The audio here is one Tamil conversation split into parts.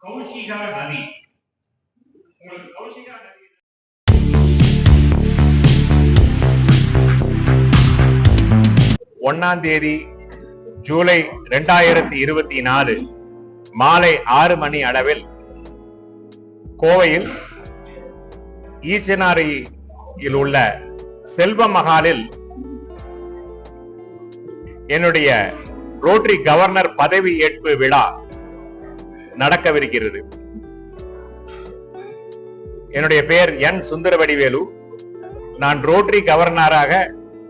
கௌஷிகா நதி. உங்களுக்கு கௌஷிகா நதி ஒன்னாம் தேதி ஜூலை ரெண்டாயிரத்தி இருபத்தி நாலு மாலை ஆறு மணி அளவில் கோவையில் ஈச்சனாரியில் உள்ள செல்வ மகாலில் என்னுடைய ரோட்டரி கவர்னர் பதவி ஏற்பு விழா நடக்கவிருக்கிறது. என்னுடைய பெயர் என் சுந்தரவடிவேலு. நான் ரோட்டரி கவர்னராக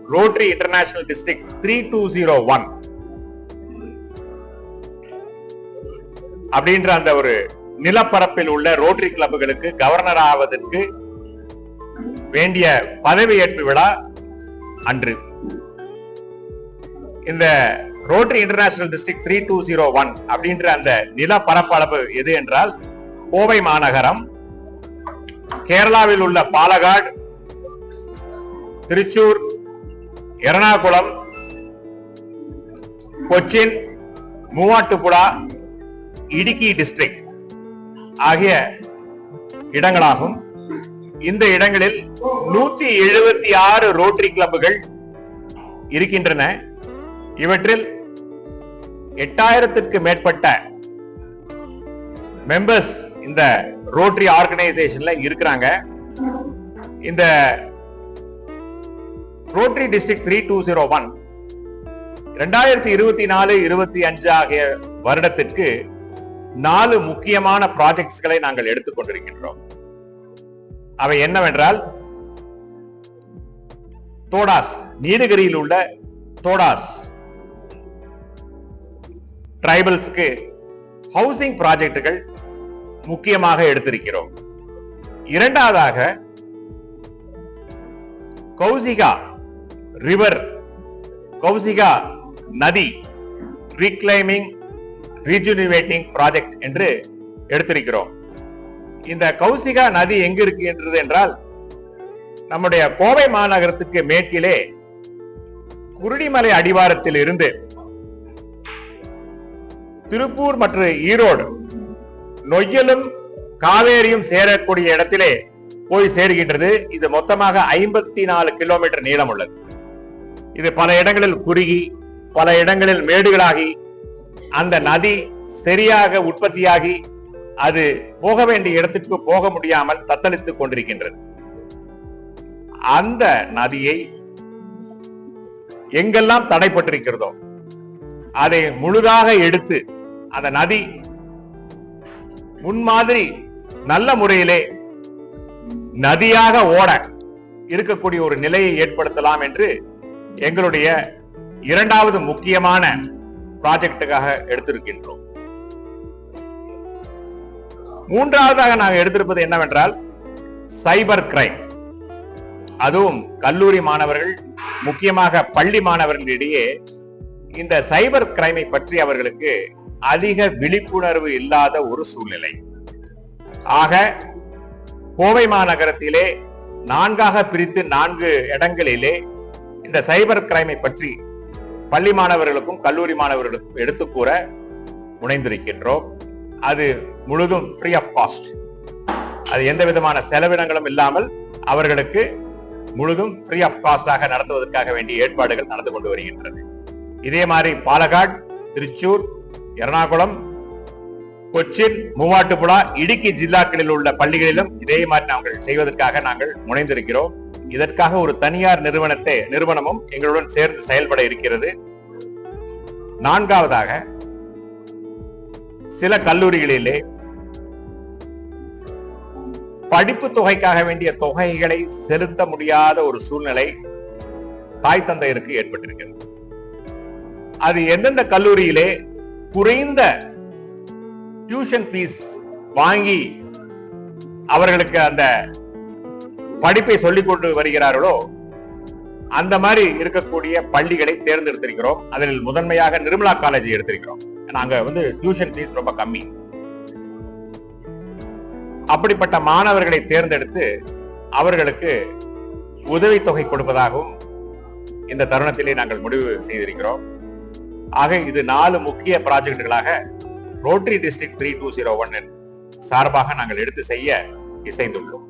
rotary international district three two zero one. அப்படின்ற அந்த ஒரு நிலப்பரப்பில் உள்ள ரோட்டரி கிளப்புகளுக்கு கவர்னர் ஆவதற்கு வேண்டிய பதவியேற்பு விழா அன்று. இந்த rotary international district three two zero one அப்படின்ற அந்த நில பரப்பளவு எது என்றால் கோவை மாநகரம் கேரளாவில் உள்ள பாலகாட் திருச்சூர் எர்ணாகுளம் கொச்சின் மூவாட்டுப்புழா இடுக்கி டிஸ்ட்ரிக்ட் ஆகிய இடங்களாகும். இந்த இடங்களில் நூற்றி எழுபத்தி ஆறு ரோட்டரி கிளப்புகள் இருக்கின்றன. இவற்றில் எட்டாயிரத்திற்கு மேற்பட்ட மெம்பர்ஸ் இந்த ரோட்டரி ஆர்கனைசேஷன்ல இருக்கிறாங்க. இந்த rotary district three two zero one ரெண்டாயிரத்தி இருபத்தி நாலு இருபத்தி அஞ்சு ஆகிய வருடத்திற்கு நாலு முக்கியமான ப்ராஜெக்ட்ஸ்களை நாங்கள் எடுத்துக்கொண்டிருக்கின்றோம் அவை என்னவென்றால் தோடாஸ் நீலகிரியில் உள்ள தோடாஸ் டிரைபல்ஸ்க்கு ஹவுசிங் ப்ராஜெக்டுகள் முக்கியமாக எடுத்திருக்கிறோம். இரண்டாவதாக கௌசிகா ரிவர் கௌசிகா நதி ரீக்ளைமிங் ரீஜுனிவேட்டிங் ப்ராஜெக்ட் என்று எடுத்திருக்கிறோம். இந்த கௌசிகா நதி எங்கு இருக்கின்றது என்றால் நம்முடைய கோவை மாநகரத்துக்கு மேற்கிலே குருடிமலை அடிவாரத்தில் இருந்து திருப்பூர் மற்றும் ஈரோடு நொய்யலும் காவேரியும் சேரக்கூடிய இடத்திலே போய் சேருகின்றது. இது மொத்தமாக ஐம்பத்தி நாலு கிலோமீட்டர் நீளம் உள்ளது. இது பல இடங்களில் குறுகி பல இடங்களில் மேடுகளாகி அந்த நதி சரியாக உற்பத்தியாகி அது போக வேண்டிய இடத்திற்கு போக முடியாமல் தத்தளித்துக் கொண்டிருக்கின்றது. அந்த நதியை எங்கெல்லாம் தடைப்பட்டிருக்கிறதோ அதை முழுதாக எடுத்து அந்த நதி முன்மாதிரி நல்ல முறையிலே நதியாக ஓட இருக்கக்கூடிய ஒரு நிலையை ஏற்படுத்தலாம் என்று எங்களுடைய இரண்டாவது முக்கியமான ப்ராஜெக்டுக்காக எடுத்திருக்கின்றோம். மூன்றாவதாக நாங்கள் எடுத்திருப்பது என்னவென்றால் சைபர் கிரைம். அதுவும் கல்லூரி மாணவர்கள் முக்கியமாக பள்ளி மாணவர்களிடையே இந்த சைபர் கிரைமை பற்றி அவர்களுக்கு அதிக விழிப்புணர்வு இல்லாத ஒரு சூழ்நிலை. ஆக கோவை மாநகரத்திலே நான்காக பிரித்து நான்கு இடங்களிலே இந்த சைபர் கிரைமை பற்றி பள்ளி மாணவர்களுக்கும் கல்லூரி மாணவர்களுக்கும் எடுத்து கூற முனைந்திருக்கின்றோம். அது முழுதும் ஃப்ரீ ஆஃப் காஸ்ட் அது எந்த விதமான செலவினங்களும் இல்லாமல் அவர்களுக்கு முழுதும் ஃப்ரீ ஆஃப் காஸ்டாக நடத்துவதற்காக வேண்டிய ஏற்பாடுகள் நடந்து கொண்டு வருகின்றது. இதே மாதிரி பாலக்காட் திருச்சூர் எர்ணாகுளம் கொச்சின் மூவாட்டுப்புழா இடுக்கி ஜில்லாக்களில் உள்ள பள்ளிகளிலும் இதே மாதிரி நாங்கள் செய்வதற்காக நாங்கள் முனைந்திருக்கிறோம் இதற்காக ஒரு தனியார் நிறுவனத்தை நிறுவனமும் எங்களுடன் சேர்ந்து செயல்பட இருக்கிறது நான்காவதாக சில கல்லூரிகளிலே படிப்பு தொகைக்காக வேண்டிய தொகைகளை செலுத்த முடியாத ஒரு சூழ்நிலை தாய் தந்தையருக்கு ஏற்பட்டிருக்கிறது அது எந்தெந்த கல்லூரியிலே குறைந்த டியூஷன் ஃபீஸ் வாங்கி அவர்களுக்கு அந்த படிப்பை சொல்லிக் கொண்டு வருகிறார்களோ அந்த மாதிரி இருக்கக்கூடிய பள்ளிகளை தேர்ந்தெடுத்திருக்கிறோம். அதில் முதன்மையாக நிர்மலா காலேஜ் எடுத்திருக்கிறோம். நாங்க வந்து டியூஷன் ஃபீஸ் ரொம்ப கம்மி. அப்படிப்பட்ட மாணவர்களை தேர்ந்தெடுத்து அவர்களுக்கு உதவித்தொகை கொடுப்பதாகவும் இந்த தருணத்திலே நாங்கள் முடிவு செய்திருக்கிறோம். ஆக இது நாலு முக்கிய ப்ராஜெக்டுகளாக rotary district three two zero ஒன்னின் சார்பாக நாங்கள் எடுத்து செய்ய இசைந்துள்ளோம்.